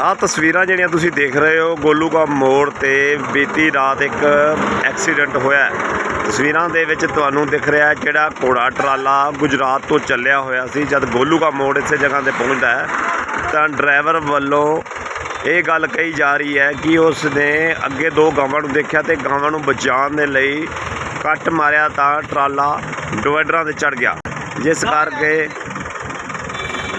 ਆਹ ਤਸਵੀਰਾਂ ਜਿਹੜੀਆਂ ਤੁਸੀਂ ਦੇਖ ਰਹੇ ਹੋ ਗੋਲੂ ਕਾ ਮੋੜ ਤੇ ਬੀਤੀ ਰਾਤ ਇੱਕ ਐਕਸੀਡੈਂਟ ਹੋਇਆ। ਤਸਵੀਰਾਂ ਦੇ ਵਿੱਚ ਤੁਹਾਨੂੰ ਦਿਖ ਰਿਹਾ ਜਿਹੜਾ ਘੋੜਾ ਟਰਾਲਾ ਗੁਜਰਾਤ ਤੋਂ ਚੱਲਿਆ ਹੋਇਆ ਸੀ ਜਦ ਗੋਲੂ ਕਾ ਮੋੜ ਇਸੇ ਜਗ੍ਹਾ ਤੇ ਪਹੁੰਚਦਾ ਹੈ ਤਾਂ ਡਰਾਈਵਰ ਵੱਲੋਂ ਇਹ ਗੱਲ ਕਹੀ ਜਾ ਰਹੀ ਹੈ ਕਿ ਉਸ ਨੇ ਅੱਗੇ ਦੋ ਗਾਵਾਂ ਨੂੰ ਦੇਖਿਆ ਤੇ ਗਾਵਾਂ ਨੂੰ ਬਚਾਉਣ ਦੇ ਲਈ ਕੱਟ ਮਾਰਿਆ ਤਾਂ ਟਰਾਲਾ ਡਿਵਾਈਡਰਾਂ ਤੇ ਚੜ ਗਿਆ ਜਿਸ ਕਰਕੇ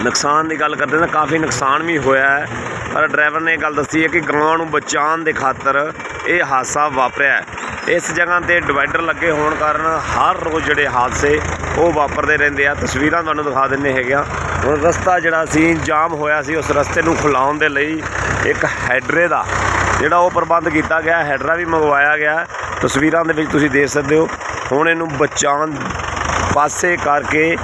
ਨੁਕਸਾਨ ਦੀ ਗੱਲ ਕਰਦੇ ਤਾਂ ਕਾਫੀ ਨੁਕਸਾਨ ਵੀ ਹੋਇਆ ਹੈ। ਪਰ ਡਰਾਈਵਰ ਨੇ ਇਹ ਗੱਲ ਦੱਸੀ ਹੈ ਕਿ ਗਾਂ ਨੂੰ ਬਚਾਉਣ ਦੇ ਖਾਤਰ ਇਹ ਹਾਦਸਾ ਵਾਪਰਿਆ ਇਸ ਜਗ੍ਹਾ ਤੇ ਡਿਵਾਈਡਰ ਲੱਗੇ ਹੋਣ ਕਾਰਨ ਹਰ ਰੋਜ਼ ਜਿਹੜੇ ਹਾਦਸੇ ਉਹ ਵਾਪਰਦੇ ਰਹਿੰਦੇ ਆ। ਤਸਵੀਰਾਂ ਤੁਹਾਨੂੰ ਦਿਖਾ ਦਿੰਨੇ ਹੈਗੇ ਆ। ਹੁਣ ਰਸਤਾ ਜਿਹੜਾ ਸੀ, ਜਾਮ ਹੋਇਆ ਸੀ, ਉਸ ਰਸਤੇ ਨੂੰ ਖੁਲਾਉਣ ਦੇ ਲਈ ਇੱਕ ਹੈਡਰੇ ਦਾ ਜਿਹੜਾ ਉਹ ਪ੍ਰਬੰਧ ਕੀਤਾ ਗਿਆ ਹੈਡਰਾ ਵੀ ਮੰਗਵਾਇਆ ਗਿਆ ਤਸਵੀਰਾਂ ਦੇ ਵਿੱਚ ਤੁਸੀਂ ਦੇਖ ਸਕਦੇ ਹੋ। ਹੁਣ ਇਹਨੂੰ ਬਚਾਉਣ ਪਾਸੇ ਕਰਕੇ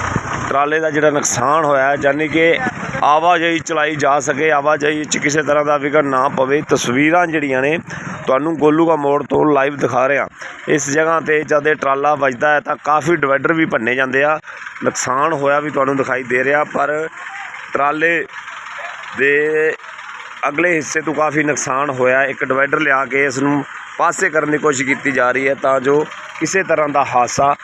ਟਰਾਲੇ ਦਾ ਜਿਹੜਾ ਨੁਕਸਾਨ ਹੋਇਆ ਯਾਨੀ ਕਿ ਆਵਾਜਾਈ ਚਲਾਈ ਜਾ ਸਕੇ, ਆਵਾਜਾਈ 'ਚ ਕਿਸੇ ਤਰ੍ਹਾਂ ਦਾ ਵਿਘਨ ਨਾ ਪਵੇ, ਤਸਵੀਰਾਂ ਜਿਹੜੀਆਂ ਨੇ ਤੁਹਾਨੂੰ ਗੋਲੂਗਾ ਮੋੜ ਤੋਂ ਲਾਈਵ ਦਿਖਾ ਰਿਹਾ। ਇਸ ਜਗ੍ਹਾ ਤੇ ਜਦ ਇਹ ਟਰਾਲਾ ਵੱਜਦਾ ਹੈ, ਤਾਂ ਕਾਫੀ ਡਿਵਾਈਡਰ ਵੀ ਭੰਨੇ ਜਾਂਦੇ ਆ। ਨੁਕਸਾਨ ਹੋਇਆ ਵੀ ਤੁਹਾਨੂੰ ਦਿਖਾਈ ਦੇ ਰਿਹਾ, ਪਰ ਟਰਾਲੇ ਦੇ ਅਗਲੇ ਹਿੱਸੇ ਤੋਂ ਕਾਫੀ ਨੁਕਸਾਨ ਹੋਇਆ। ਇੱਕ ਡਿਵਾਈਡਰ ਲਿਆ ਕੇ ਇਸ ਨੂੰ ਪਾਸੇ ਕਰਨ ਦੀ ਕੋਸ਼ਿਸ਼ ਕੀਤੀ ਜਾ ਰਹੀ ਹੈ, ਤਾਂ ਜੋ ਕਿਸੇ ਤਰ੍ਹਾਂ ਦਾ ਹਾਦਸਾ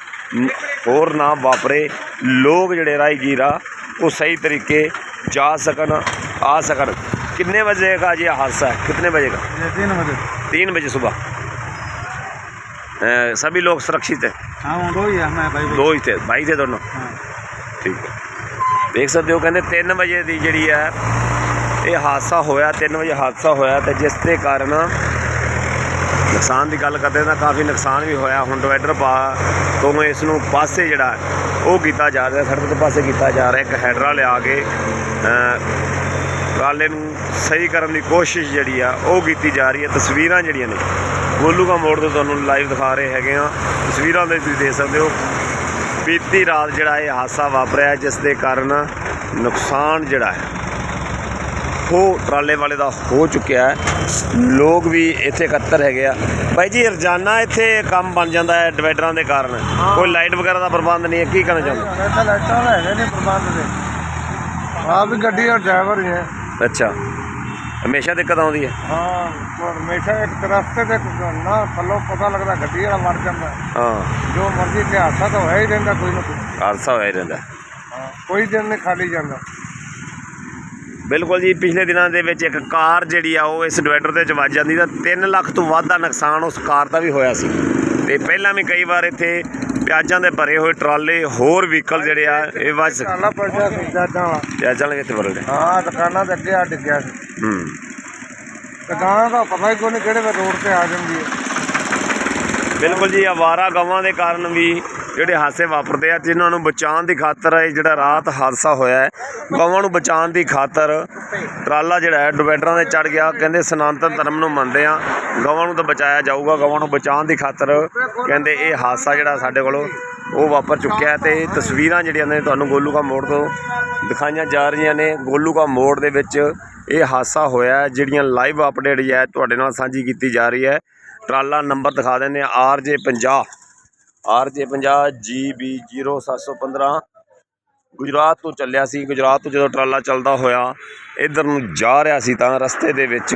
ਹੋਰ ਨਾ ਵਾਪਰੇ ਲੋਕ ਜਿਹੜੇ ਰਾਹਗੀਰ ਆ ਉਹ ਸਹੀ ਤਰੀਕੇ ਜਾ ਸਕਣ ਆ ਸਕਣ ਕਿੰਨੇ ਵਜੇ का ये हादसा है कितने बजे का ये तीन बजे तीन बजे सुबह अ, सभी लोग सुरक्षित हैं हाँ वो दो ही है मैं भाई ਦੋ ਹੀ ਥੇ ਭਾਈ ਥੇ ਦੋਨੋਂ हाँ ਠੀਕ ਹੈ ਦੇਖ ਸਕਦੇ ਹੋ ਕਹਿੰਦੇ 3 ਵਜੇ ਦੀ ਜਿਹੜੀ ਹੈ ਇਹ ਹਾਦਸਾ ਹੋਇਆ 3 ਵਜੇ ਹਾਦਸਾ ਹੋਇਆ ਤੇ ਜਿਸ ਦੇ ਕਾਰਨ ਨੁਕਸਾਨ ਦੀ ਗੱਲ ਕਰਦੇ ਤਾਂ ਕਾਫੀ ਨੁਕਸਾਨ ਵੀ ਹੋਇਆ। ਹੁਣ ਡਿਵਾਈਡਰ ਪਾ ਤੋਂ ਇਸ ਨੂੰ ਪਾਸੇ ਜਿਹੜਾ ਉਹ ਕੀਤਾ ਜਾ ਰਿਹਾ ਸੜਕ ਦੇ ਪਾਸੇ ਕੀਤਾ ਜਾ ਰਿਹਾ ਇੱਕ ਹੈਡਰਾ ਲਿਆ ਕੇ ਅ, ਟਰਾਲੇ ਨੂੰ ਸਹੀ ਕਰਨ ਦੀ ਕੋਸ਼ਿਸ਼ ਜਿਹੜੀ ਆ ਉਹ ਕੀਤੀ ਜਾ ਰਹੀ ਹੈ। ਤਸਵੀਰਾਂ ਜਿਹੜੀਆਂ ਨੇ ਗੋਲੂਕਾ ਮੋੜ ਤੋਂ ਤੁਹਾਨੂੰ ਲਾਈਵ ਦਿਖਾ ਰਹੇ ਹੈਗੇ ਆ ਤਸਵੀਰਾਂ ਦੇ ਤੁਸੀਂ ਦੇਖ ਸਕਦੇ ਹੋ ਬੀਤੀ ਰਾਤ ਜਿਹੜਾ ਇਹ ਹਾਦਸਾ ਵਾਪਰਿਆ ਜਿਸ ਦੇ ਕਾਰਨ ਨੁਕਸਾਨ ਜਿਹੜਾ ਹੈ ਉਹ ਟਰਾਲੇ ਵਾਲੇ ਦਾ ਹੋ ਚੁੱਕਿਆ ਹੈ। ਲੋਕ ਵੀ ਇੱਥੇ ਇਕੱਤਰ ਹੈਗੇ ਆ। ਭਾਈ ਜੀ ਰੋਜ਼ਾਨਾ ਇੱਥੇ ਕੰਮ ਬਣ ਜਾਂਦਾ ਹੈ ਡਿਵਾਈਡਰਾਂ ਦੇ ਕਾਰਨ। ਕੋਈ ਲਾਈਟ ਵਗੈਰਾ ਦਾ ਪ੍ਰਬੰਧ ਨਹੀਂ ਹੈ। ਕੀ ਕਹਿਣਾ ਚਾਹੁੰਦੇ ਇੱਥੇ ਵੀ ਗੱਡੀ ਦਾ ਡਰਾਈਵਰ ਹੀ ਹੈ। ਅੱਛਾ। ਹਮੇਸ਼ਾ ਦਿੱਕਤ ਆਉਂਦੀ ਹੈ। ਹਾਂ ਹਮੇਸ਼ਾ ਇੱਕ ਰਸਤੇ ਤੇ ਨਾ ਥੱਲੋਂ ਪਤਾ ਲੱਗਦਾ ਗੱਡੀ ਵਾਲਾ ਮਰ ਜਾਂਦਾ। ਹਾਂ। ਜੋ ਮਰਜ਼ੀ ਤੇ ਹਾਦਸਾ ਤਾਂ ਹੋਇਆ ਹੀ ਰਹਿੰਦਾ ਕੋਈ ਨਾ ਕੋਈ। ਹਾਦਸਾ ਹੋਇਆ ਹੀ ਰਹਿੰਦਾ। ਕੋਈ ਦਿਨ ਨਹੀਂ ਖਾਲੀ ਜਾਂਦਾ। ਬਿਲਕੁਲ ਜੀ ਪਿਛਲੇ ਦਿਨਾਂ ਦੇ ਵਿੱਚ ਇੱਕ ਕਾਰ ਜਿਹੜੀ ਆ ਉਹ ਇਸ ਡਿਵਾਈਡਰ ਦੇ ਵਿੱਚ ਜਾਂਦੀ ਤਾਂ 3 ਲੱਖ ਤੋਂ ਵੱਧ ਦਾ ਨੁਕਸਾਨ ਉਸ ਕਾਰ ਦਾ ਵੀ ਹੋਇਆ ਸੀ। ਤੇ ਪਹਿਲਾਂ ਵੀ ਕਈ ਵਾਰ ਇੱਥੇ ਪਿਆਜ਼ਾਂ ਦੇ ਭਰੇ ਹੋਏ ਟਰਾਲੇ ਹੋਰ ਵਹੀਕਲ ਜਿਹੜੇ ਆ ਇਹ ਵੱਜ ਸਕਦੇ ਬਿਲਕੁਲ ਜੀ ਆਵਾਰਾ ਗਾਵਾਂ ਦੇ ਕਾਰਨ ਵੀ ਜਿਹੜੇ ਹਾਦਸੇ ਵਾਪਰਦੇ ਆ, ਜਿਨ੍ਹਾਂ ਨੂੰ ਬਚਾਉਣ ਦੀ ਖਾਤਰ ਇਹ ਜਿਹੜਾ ਰਾਤ ਹਾਦਸਾ ਹੋਇਆ ਹੈ ਗਵਾਂ ਨੂੰ ਬਚਾਉਣ ਦੀ ਖਾਤਰ ਟਰਾਲਾ ਜਿਹੜਾ ਹੈ ਡਿਵਾਈਡਰਾਂ ਦੇ ਚੜ ਗਿਆ। ਕਹਿੰਦੇ ਸਨਾਤਨ ਧਰਮ ਨੂੰ ਮੰਨਦੇ ਆ ਗਵਾਂ ਨੂੰ ਤਾਂ ਬਚਾਇਆ ਜਾਊਗਾ। ਗਵਾਂ ਨੂੰ ਬਚਾਉਣ ਦੀ ਖਾਤਰ ਕਹਿੰਦੇ ਇਹ ਹਾਦਸਾ ਜਿਹੜਾ ਸਾਡੇ ਕੋਲੋਂ ਉਹ ਵਾਪਰ ਚੁੱਕਿਆ ਹੈ ਤੇ ਇਹ ਤਸਵੀਰਾਂ ਜਿਹੜੀਆਂ ਨੇ ਤੁਹਾਨੂੰ ਗੋਲੂ ਕਾ ਮੋੜ ਤੋਂ ਦਿਖਾਈਆਂ ਜਾ ਰਹੀਆਂ ਨੇ। ਗੋਲੂ ਕਾ ਮੋੜ ਦੇ ਵਿੱਚ ਇਹ ਹਾਦਸਾ ਹੋਇਆ ਜਿਹੜੀਆਂ ਲਾਈਵ ਅਪਡੇਟ ਹੈ, ਤੁਹਾਡੇ ਨਾਲ ਸਾਂਝੀ ਕੀਤੀ ਜਾ ਰਹੀ ਹੈ। ਟਰਾਲਾ ਨੰਬਰ ਦਿਖਾ ਦਿੰਦੇ ਆ ਆਰਜੇ 50 ਆਰਜੇ 50 GB 0715 ਗੁਜਰਾਤ ਤੋਂ ਚੱਲਿਆ ਸੀ। ਗੁਜਰਾਤ ਤੋਂ ਜਦੋਂ ਟਰਾਲਾ ਚੱਲਦਾ ਹੋਇਆ, ਇਧਰ ਨੂੰ ਜਾ ਰਿਹਾ ਸੀ ਤਾਂ ਰਸਤੇ ਦੇ ਵਿੱਚ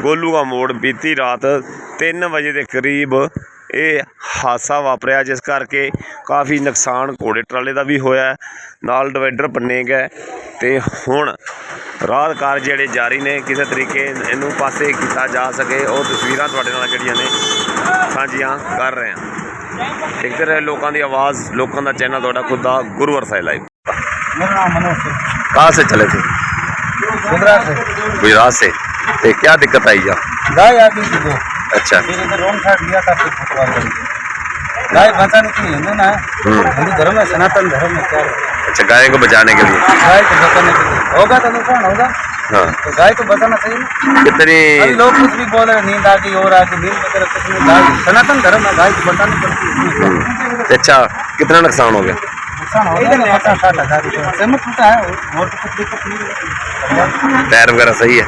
ਗੋਲੂ ਮੋੜ ਬੀਤੀ ਰਾਤ 3 ਵਜੇ ਦੇ ਕਰੀਬ ਇਹ ਹਾਦਸਾ ਵਾਪਰਿਆ, ਜਿਸ ਕਰਕੇ ਕਾਫੀ ਨੁਕਸਾਨ ਘੋੜੇ ਟਰਾਲੇ ਦਾ ਵੀ ਹੋਇਆ ਨਾਲ ਡਿਵਾਈਡਰ ਪੰਨੇ ਗਏ ਤੇ ਹੁਣ ਰਾਹਤ ਕਾਰਜ ਜਿਹੜੇ ਜਾਰੀ ਨੇ, ਕਿਸੇ ਤਰੀਕੇ ਇਹਨੂੰ ਪਾਸੇ ਕੀਤਾ ਜਾ ਸਕੇ। ਉਹ ਤਸਵੀਰਾਂ ਤੁਹਾਡੇ ਨਾਲ ਜਿਹੜੀਆਂ ਨੇ ਸਾਂਝੀਆਂ ਕਰ ਰਹੇ ਹਾਂ। ਦੇਖਦੇ ਰਹੇ ਲੋਕਾਂ ਦੀ ਆਵਾਜ਼ ਲੋਕਾਂ ਦਾ ਚੈਨਲ ਤੁਹਾਡਾ ਖੁਦ ਦਾ ਗੁਰੂਵਰ ਸਾਹਿਬ ਲਾਈਵ मेरा नाम मनोज है कहाँ से चले थे गुजरात से गुजरात से तो क्या दिक्कत आई जा गाय आती थी दो अच्छा फिर इधर रॉन्ग साइड लिया था फिर फुटबॉल करके गाय बचाने के लिए हिंदू ना है हम्म। हिंदू धर्म है सनातन धर्म है क्या है? अच्छा गाय को बचाने के लिए गाय को बचाने के लिए होगा तो नुकसान होगा हाँ तो गाय को बचाना चाहिए ना कितनी अभी लोग कुछ भी बोल रहे हैं नींद आ गई और आ गई नींद वगैरह कुछ नहीं गाय सनातन धर्म है गाय को बचानी पड़ती है हम्म, अच्छा कितना नुकसान हो गया नुकसान हो गया पचास साठ हजार रुपये पेमेंट होता है और तो कुछ दिक्कत नहीं है टायर वगैरह सही है